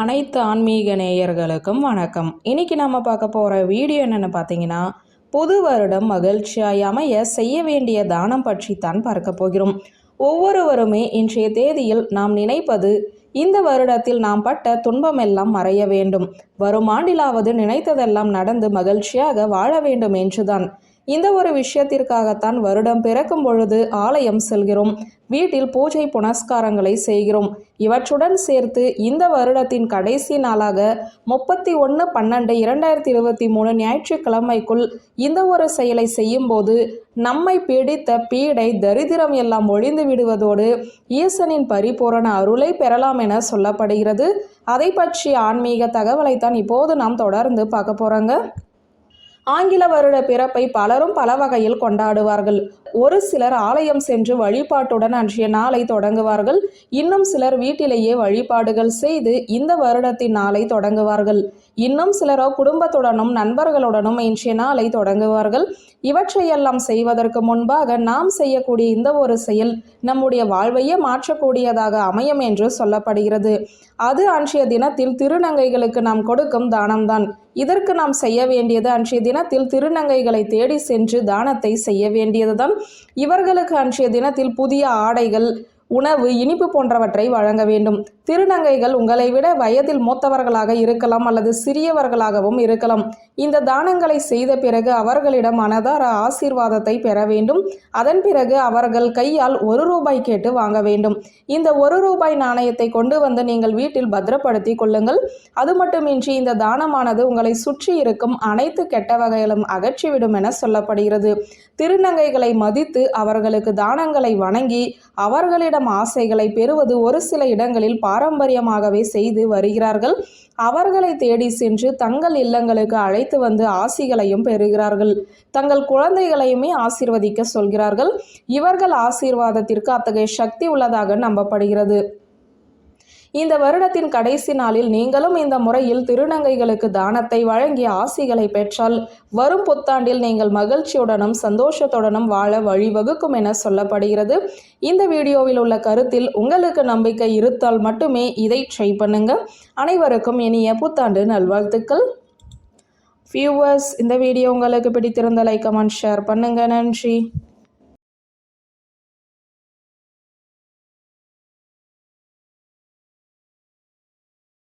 அனைத்து ஆன்மீக நேயர்களுக்கும் வணக்கம். இன்னைக்கு நம்ம பார்க்க போகிற வீடியோ என்னென்னு பார்த்தீங்கன்னா புது வருடம் மகிழ்ச்சியாய் அமைய செய்ய வேண்டிய தானம் பற்றி தான் பார்க்க போகிறோம். ஒவ்வொருவருமே இன்றைய தேதியில் நாம் நினைப்பது இந்த வருடத்தில் நாம் பட்ட துன்பமெல்லாம் மறைய வேண்டும். வரும் ஆண்டிலாவது நினைத்ததெல்லாம் நடந்து மகிழ்ச்சியாக வாழ வேண்டும் என்றுதான். இந்த ஒரு விஷயத்திற்காகத்தான் வருடம் பிறக்கும் பொழுது ஆலயம் செல்கிறோம். வீட்டில் பூஜை புனஸ்காரங்களை செய்கிறோம். இவற்றுடன் சேர்த்து இந்த வருடத்தின் கடைசி நாளாக முப்பத்தி ஒன்று பன்னெண்டு இரண்டாயிரத்தி இருபத்தி மூணு ஞாயிற்றுக்கிழமைக்குள் இந்த ஒரு செயலை செய்யும்போது நம்மை பிடித்த பீடை தரித்திரம் எல்லாம் ஒழிந்து விடுவதோடு ஈசனின் பரிபூரண அருளை பெறலாம் என சொல்லப்படுகிறது. அதை பற்றிய ஆன்மீக தகவலைத்தான் இப்போது நாம் தொடர்ந்து பார்க்க போகிறோங்க ஆங்கில வருட பிறப்பை பலரும் பல வகையில் கொண்டாடுவார்கள். ஒரு சிலர் ஆலயம் சென்று வழிபாட்டுடன் அன்றைய நாளை தொடங்குவார்கள். இன்னும் சிலர் வீட்டிலேயே வழிபாடுகள் செய்து இந்த வருடத்தின் நாளை தொடங்குவார்கள். இன்னும் சிலரோ குடும்பத்துடனும் நண்பர்களுடனும் இன்றைய நாளை தொடங்குவார்கள். இவற்றையெல்லாம் செய்வதற்கு முன்பாக நாம் செய்யக்கூடிய இந்த ஒரு செயல் நம்முடைய வாழ்வையே மாற்றக்கூடியதாக அமையும் என்று சொல்லப்படுகிறது. அது அன்றைய தினத்தில் திருநங்கைகளுக்கு நாம் கொடுக்கும் தானம்தான். இதற்கு நாம் செய்ய வேண்டியது அன்றைய தினத்தில் திருநங்கைகளை தேடி சென்று தானத்தை செய்ய வேண்டியதுதான். இவர்களுக்கு அன்றைய தினத்தில் புதிய ஆடைகள் உணவு இனிப்பு போன்றவற்றை வழங்க வேண்டும். திருநங்கைகள் உங்களை விட வயதில் மூத்தவர்களாக இருக்கலாம் அல்லது சிறியவர்களாகவும் இருக்கலாம். இந்த தானங்களை செய்த பிறகு அவர்களிடம் மனதார ஆசீர்வாதத்தை பெற வேண்டும். அதன் பிறகு அவர்கள் கையால் ஒரு ரூபாய் கேட்டு வாங்க வேண்டும். இந்த ஒரு ரூபாய் நாணயத்தை கொண்டு வந்து நீங்கள் வீட்டில் பத்திரப்படுத்தி கொள்ளுங்கள். அது மட்டுமின்றி இந்த தானமானது உங்களை சுற்றி இருக்கும் அனைத்து கெட்ட வகைகளும் அகற்றிவிடும் என சொல்லப்படுகிறது. திருநங்கைகளை மதித்து அவர்களுக்கு தானங்களை வணங்கி அவர்களிடம் ஆசைகளை பெறுவது ஒரு சில இடங்களில் பாரம்பரியமாகவே செய்து வருகிறார்கள். அவர்களை தேடி சென்று தங்கள் இல்லங்களுக்கு அழைத்து வந்து ஆசிகளையும் பெறுகிறார்கள். தங்கள் குழந்தைகளையுமே ஆசீர்வதிக்க சொல்கிறார்கள். இவர்கள் ஆசீர்வாதத்திற்கு அத்தகைய சக்தி உள்ளதாக நம்பப்படுகிறது. இந்த வருடத்தின் கடைசி நாளில் நீங்களும் இந்த முறையில் திருநங்கைகளுக்கு தானத்தை வழங்கி ஆசிகளை பெற்றால் வரும் புத்தாண்டில் நீங்கள் மகிழ்ச்சியுடனும் சந்தோஷத்துடனும் வாழ வழிவகுக்கும் என சொல்லப்படுகிறது. இந்த வீடியோவில் உள்ள கருத்தில் உங்களுக்கு நம்பிக்கை இருத்தால் மட்டுமே இதை ட்ரை பண்ணுங்க. அனைவருக்கும் இனிய புத்தாண்டு நல்வாழ்த்துக்கள். வியூவர்ஸ் இந்த வீடியோ உங்களுக்கு பிடித்திருந்த லைக் கமெண்ட் ஷேர் பண்ணுங்க. நன்றி.